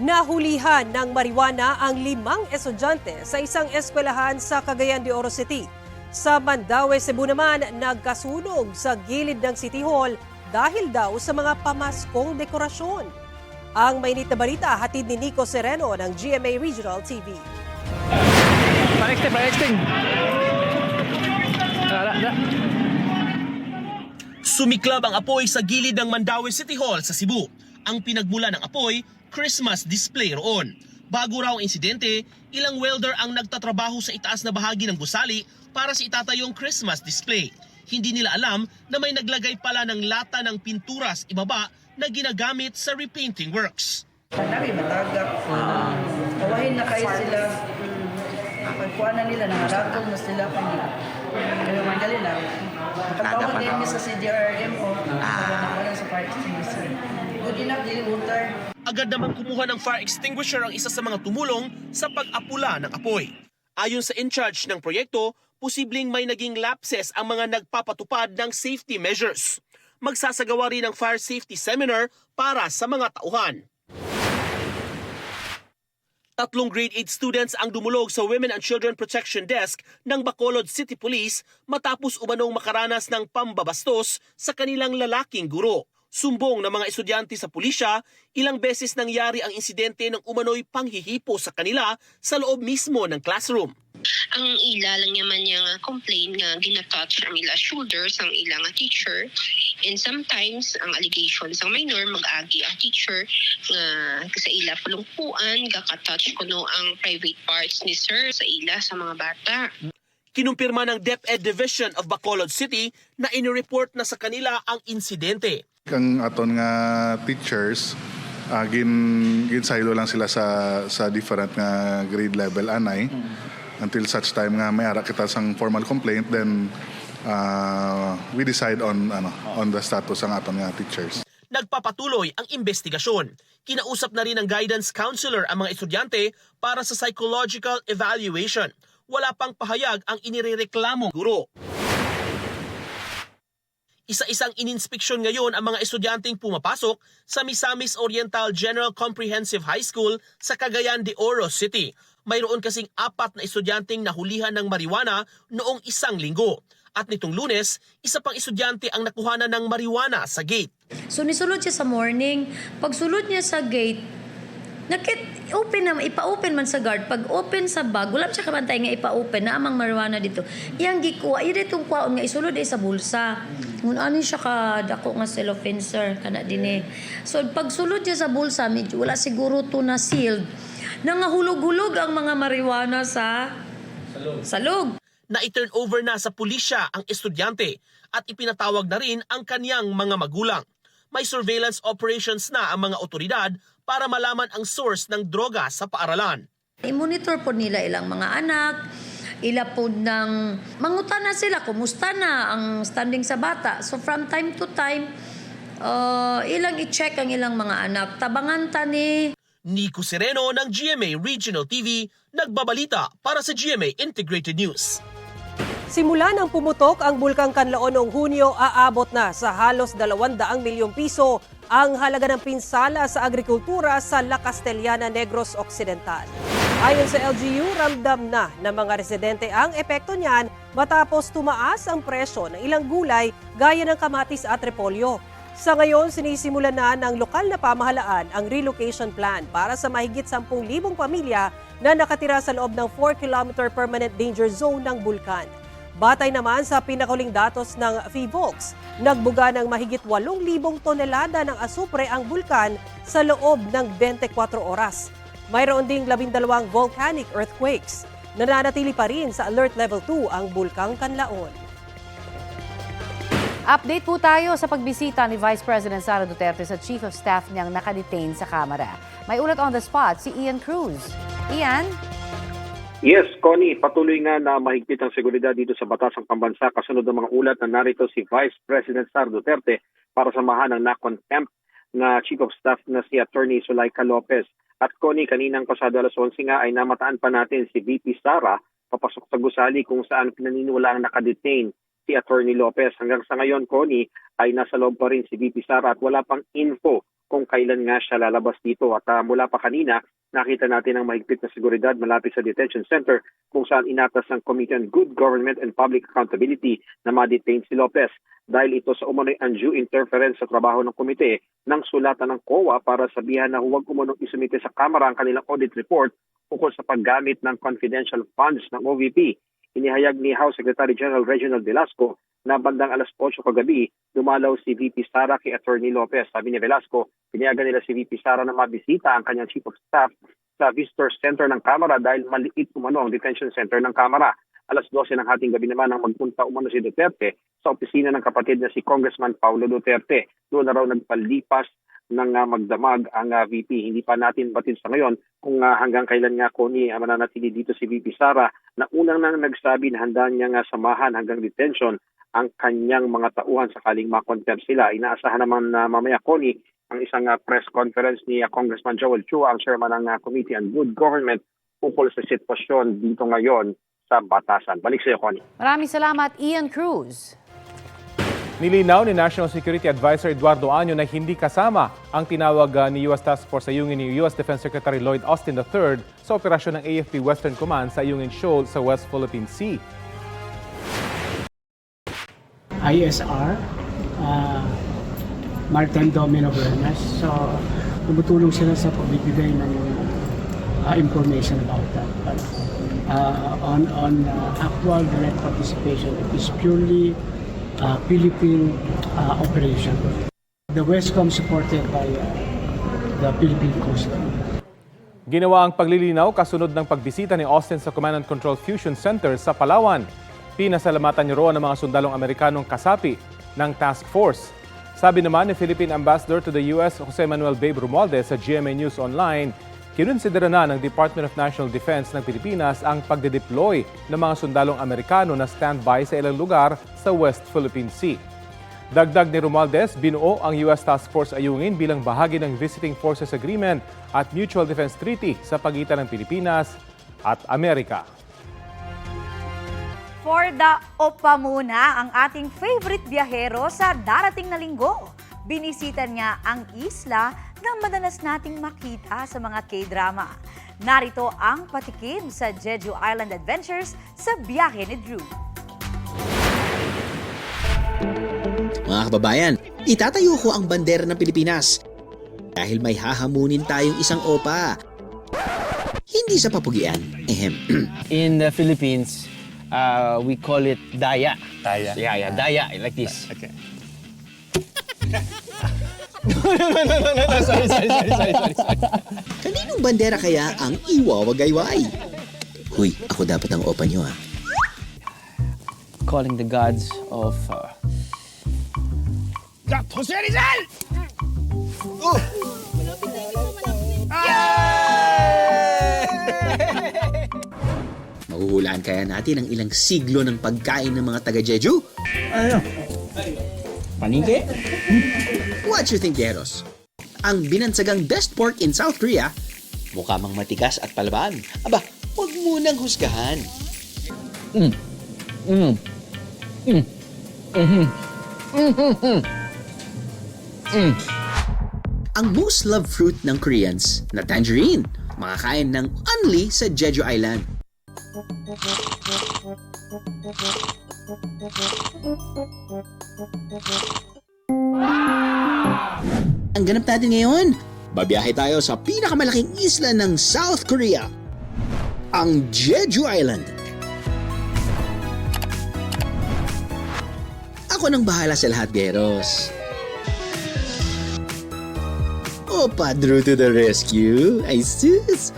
Nahulihan ng marijuana ang limang estudyante sa isang eskwelahan sa Cagayan de Oro City. Sa Mandaue, Cebu naman, nagkasunog sa gilid ng City Hall dahil daw sa mga pamaskong dekorasyon. Ang mainit na balita hatid ni Nico Sereno ng GMA Regional TV. Wala, wala. Sumiklab ang apoy sa gilid ng Mandaue City Hall sa Cebu. Ang pinagmula ng apoy, Christmas display roon. Bago raw ang insidente, ilang welder ang nagtatrabaho sa itaas na bahagi ng gusali para sa itatayong Christmas display. Hindi nila alam na may naglagay pala ng lata ng pinturas ibaba na ginagamit sa repainting works. Nami matagap. Kawahin na kayo sila. Pagkuha na nila, nangaragol na sila pang Kaya madali lang. Nakatawag din sa CDRM o nakawala sa fire extinguisher. Good enough, dili water. Agad naman kumuha ng fire extinguisher ang isa sa mga tumulong sa pag-apula ng apoy. Ayon sa in-charge ng proyekto, posibleng may naging lapses ang mga nagpapatupad ng safety measures. Magsasagawa rin ng fire safety seminar para sa mga tauhan. Tatlong grade 8 students ang dumulog sa Women and Children Protection Desk ng Bacolod City Police matapos umanong makaranas ng pambabastos sa kanilang lalaking guro. Sumbong ng mga estudyante sa pulisya, ilang beses nangyari ang insidente ng umano'y panghihipo sa kanila sa loob mismo ng classroom. ang ila lang naman niya nga complain nga ginatouch ang ila shoulders ang ila nga teacher and sometimes ang allegations ang minor mag-agi ang teacher nga sa ila pulungpuan gaka-touch kuno ang private parts ni sir sa ila sa mga bata Kinumpirma ng DepEd Division of Bacolod City na inireport na sa kanila ang insidente. Ang aton nga teachers ah, gin ginsaylo lang sila sa sa different nga grade level anay until such time nga may ara kita sang formal complaint then ah, we decide on ano on the status ang aton nga teachers. Nagpapatuloy ang investigasyon. Kinausap na rin ng guidance counselor ang mga estudyante para sa psychological evaluation. Wala pang pahayag ang inirereklamong guro. Isa-isang ininspeksyon ngayon ang mga estudyanteng pumapasok sa Misamis Oriental General Comprehensive High School sa Cagayan de Oro City. Mayroon kasing apat na estudyanteng nahulihan ng marijuana noong isang linggo. At nitong lunes, isa pang estudyante ang nakuhanan ng marijuana sa gate. So nisulod siya sa morning. Pag sulod niya sa gate, nakit open na ipa-open man sa guard. Pag open sa bag, wala siya kabantay nga ipa-open na amang marijuana dito. Iyang gikuha, iya ditong kwaon nga isulod ay sa bulsa. Ngun ani siya ka dako nga cellophane sir kana dinhi. So pag sulod niya sa bulsa, medyo wala siguro to na sealed. Nangahulog-hulog ang mga marijuana sa salog. na i-turn over na sa pulisya ang estudyante at ipinatawag na rin ang kanyang mga magulang. May surveillance operations na ang mga otoridad para malaman ang source ng droga sa paaralan. I-monitor po nila ilang mga anak, ila po ng mangutan na sila, kumusta na ang standing sa bata. So from time to time, uh, ilang i-check ang ilang mga anak. Tabangan ta ni Nico Sereno ng GMA Regional TV, nagbabalita para sa GMA Integrated News. Simula nang pumutok ang Bulkang Kanlaon noong Hunyo, aabot na sa halos 200 milyong piso ang halaga ng pinsala sa agrikultura sa La Castellana, Negros Occidental. Ayon sa LGU, ramdam na ng mga residente ang epekto niyan matapos tumaas ang presyo ng ilang gulay gaya ng kamatis at repolyo. Sa ngayon, sinisimulan na ng lokal na pamahalaan ang relocation plan para sa mahigit 10,000 pamilya na nakatira sa loob ng 4-kilometer permanent danger zone ng bulkan. Batay naman sa pinakaling datos ng FIVOX, nagbuga ng mahigit 8,000 tonelada ng asupre ang bulkan sa loob ng 24 oras. Mayroon ding 12 volcanic earthquakes. Nananatili pa rin sa Alert Level 2 ang Bulkang Kanlaon. Update po tayo sa pagbisita ni Vice President Sara Duterte sa Chief of Staff niyang nakadetain sa Kamara. May ulat on the spot si Ian Cruz. Ian? Yes, Connie, patuloy nga na mahigpit ang seguridad dito sa Batasang Pambansa kasunod ng mga ulat na narito si Vice President Sara Duterte para samahan ng na-contempt na Chief of Staff na si Attorney Sulaika Lopez. At Connie, kaninang pasado alas 11 nga ay namataan pa natin si VP Sara papasok sa gusali kung saan pinaniniwala ang nakadetain si Attorney Lopez. Hanggang sa ngayon, Connie, ay nasa loob pa rin si VP Sara at wala pang info kung kailan nga siya lalabas dito. At ah, mula pa kanina, nakita natin ang mahigpit na seguridad malapit sa detention center kung saan inatas ng Committee on Good Government and Public Accountability na ma-detain si Lopez dahil ito sa umano'y undue interference sa trabaho ng komite ng sulatan ng COA para sabihan na huwag umunong isumite sa Kamara ang kanilang audit report ukol sa paggamit ng confidential funds ng OVP. Inihayag ni House Secretary General Reginald Velasco na bandang alas 8 kagabi, dumalaw si VP Sara kay Attorney Lopez. Sabi ni Velasco, pinayagan nila si VP Sara na mabisita ang kanyang Chief of Staff sa Visitor Center ng Kamara dahil maliit umano ang detention center ng Kamara. Alas 12 ng hating gabi naman ang magpunta umano si Duterte sa opisina ng kapatid na si Congressman Paulo Duterte. Doon na raw nagpalipas ng ah, magdamag ang ah, VP. Hindi pa natin batid sa ngayon kung ah, hanggang kailan nga ko ni mananatili dito si VP Sara na unang nang nagsabi na handa niya nga samahan hanggang detention ang kanyang mga tauhan sakaling makontempt sila. Inaasahan naman na mamaya Connie ang isang ah, press conference ni ah, Congressman Joel Chua, ang chairman ng ah, Committee on Good Government ukol sa sitwasyon dito ngayon sa batasan. Balik sa iyo, Connie. Maraming salamat, Ian Cruz. Nilinaw ni National Security Advisor Eduardo Año na hindi kasama ang tinawag uh, ni US Task Force sa Yungin ni US Defense Secretary Lloyd Austin III sa operasyon ng AFP Western Command sa Yungin Shoal sa West Philippine Sea. ISR, uh, Maritime Domain Awareness. So, tumutulong sila sa pagbibigay ng uh, information about that. But uh, on, on uh, actual direct participation, it is purely uh, Philippine uh, operation. The Westcom supported by uh, the Philippine Coast Guard. Ginawa ang paglilinaw kasunod ng pagbisita ni Austin sa Command and Control Fusion Center sa Palawan. Pinasalamatan niyo roon ang mga sundalong Amerikanong kasapi ng task force. Sabi naman ni Philippine Ambassador to the US, Jose Manuel Babe Romualdez sa GMA News Online, kinonsidera na ng Department of National Defense ng Pilipinas ang pagde-deploy ng mga sundalong Amerikano na standby sa ilang lugar sa West Philippine Sea. Dagdag ni Romualdez, binuo ang US Task Force Ayungin bilang bahagi ng Visiting Forces Agreement at Mutual Defense Treaty sa pagitan ng Pilipinas at Amerika. For the OPA muna, ang ating favorite biyahero sa darating na linggo. Binisita niya ang isla na madalas nating makita sa mga K-drama. Narito ang patikim sa Jeju Island Adventures sa biyahe ni Drew. Mga kababayan, itatayo ko ang bandera ng Pilipinas dahil may hahamunin tayong isang opa. Hindi sa papugian. Ehem. In the Philippines, uh, we call it daya. Daya? Yeah, yeah, daya, like this. Okay. No, no, no, no, no, no, no, sorry, sorry, sorry, sorry, sorry, sorry. Kaninong bandera kaya ang iwawagayway? Huy, ako dapat ang opa nyo ah. Calling the gods of... Uh... God, Jose Rizal! Oh! Mahuhulaan kaya natin ang ilang siglo ng pagkain ng mga taga-Jeju? Ano? Paningke? What you think, Geros? Ang binansagang best pork in South Korea, mukha mang matigas at palaban. Aba, huwag munang husgahan. Mm. Mm. Mm. Mm-hmm. Mm-hmm. Mm. Ang most loved fruit ng Koreans na tangerine, makakain ng only sa Jeju Island. Ang ganap natin ngayon, babiyahe tayo sa pinakamalaking isla ng South Korea, ang Jeju Island. Ako nang bahala sa lahat, Geros. Opa Drew to the rescue. Ay sus!